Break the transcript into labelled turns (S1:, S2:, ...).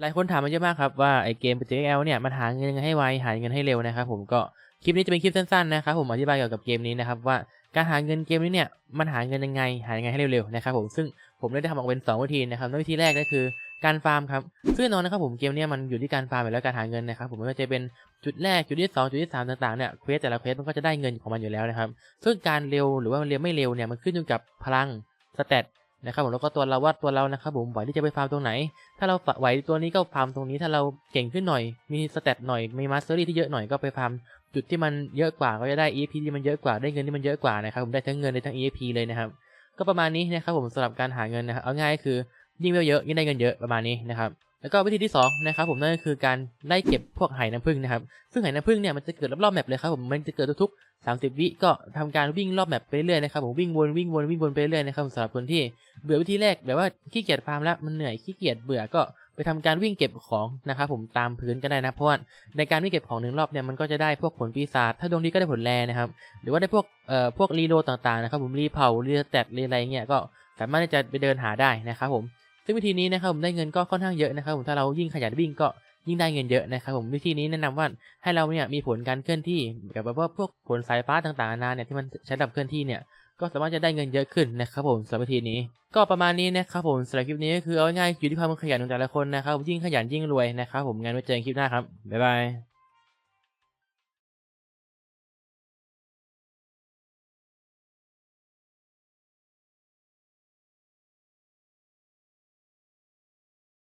S1: หลายคนถามมาเยอะมากครับว่าไอเกม PTXL เนี่ยมันหาเงินให้ไวหาเงินให้เร็วนะครับผมก็คลิปนี้จะเป็นคลิปสั้นๆนะครับผมอธิบายเกี่ยวกับเกมนี้นะครับว่าการหาเงินเกมนี้เนี่ยมันหาเงินยังไง หายังไงให้เร็วๆนะครับผมซึ่งผมได้ทำออกเป็น2วิธีนะครับวิธีแรกก็คือการฟาร์มครับซึ่งนอนนะครับผมเกมนี้มันอยู่ที่การฟาร์มอยู่แล้วการหาเงินนะครับผมไม่ว่าจะเป็นจุดแรกจุดที่สองจุดที่สามต่างๆเนี่ยเควสแต่ละเควสมันก็จะได้เงินของมันอยู่แล้วนะครับซึ่งการเร็วหรือว่ามันเร็วไม่เร็วเนี่ยมันขึ้นอยู่กับพลังสเตต นะครับผมแล้วก็ตัวเราว่าตัวเรานะครับผมไหวที่จะไปฟาร์มตรงไหน ถ้าเราไหวตัวนี้ก็ฟาร์มตรงนี้ถ้าเราเก่งขึ้นหน่อย มีสเตตหน่อยมีมาสเตอรี่ที่เยอะหน่อยก็ไปฟาร์มจุดที่มันเยอะกว่าก็จะได้ EFP ที่มันเยอะกว่าได้เงินที่มันเยอะกว่านะครับผมได้ทั้งเงินได้ทั้ง EFP เลยนะครับก็ประมาณนี้นะครับผมสำหรับการหาเงินนะครับเอาง่ายคือยิ่งเวเยอะยิ่งได้เงินเยอะประมาณนี้นะครับ แล้วก็วิธีที่สองนะครับผมนั่นก็คือการไล่เก็บพวกไหน้ำผึ้งนะครับ ซึ่งไหน้ำผึ้งเนี่ยมันจะเกิดรอบๆแมปเลยครับผมมันจะเกิดทุกๆ30 วิก็ทำการวิ่งรอบแมปไปเรื่อยนะครับผมวิ่งวนวิ่งวนวิ่งวนไปเรื่อยนะครับสำหรับคนที่เบื่อวิธีแรกแบบว่าขี้เกียจฟาร์มแล้วมันเหนื่อยขี้เกียจเบื่อก็ไปทำการวิ่งเก็บของนะครับผมตามพื้นก็ได้นะเพราะว่าในการวิ่งเก็บของหนึ่งรอบเนี่ยมันก็จะได้พวกผลปีศาจถ้าดวงดีก็ได้ผลแรนะครับหรือว่าได้พวกเอ่อพวกรีโลต่างๆนะครับผมรีเผารีแตทรีอะไรเงี้ยก็สามารถที่จะไปเดินหาได้นะครับผม ซึ่งวิธีนี้นะครับผมได้เงินก็ค่อนข้างเยอะนะครับผมถ้าเรายิ่งขยันวิ่งก็ยิ่งได้เงินเยอะนะครับผมวิธีนี้แนะนำว่าให้เราเนี่ยมีผลการเคลื่อนที่แบบว่าพวกผลสายฟ้าต่างๆนานาเนี่ยที่มันใช้ดับเคลื่อนที่เนี่ยก็สามารถจะได้เงินเยอะขึ้นนะครับผมสำหรับวิธีนี้ ก็ประมาณนี้นะครับผมสำหรับคลิปนี้ก็คือเอาง่ายอยู่ที่ความขยันของแต่ละคนนะครับยิ่งขยันยิ่งรวยนะครับผมงั้นไว้เจอกันคลิปหน้าครับบ๊ายบาย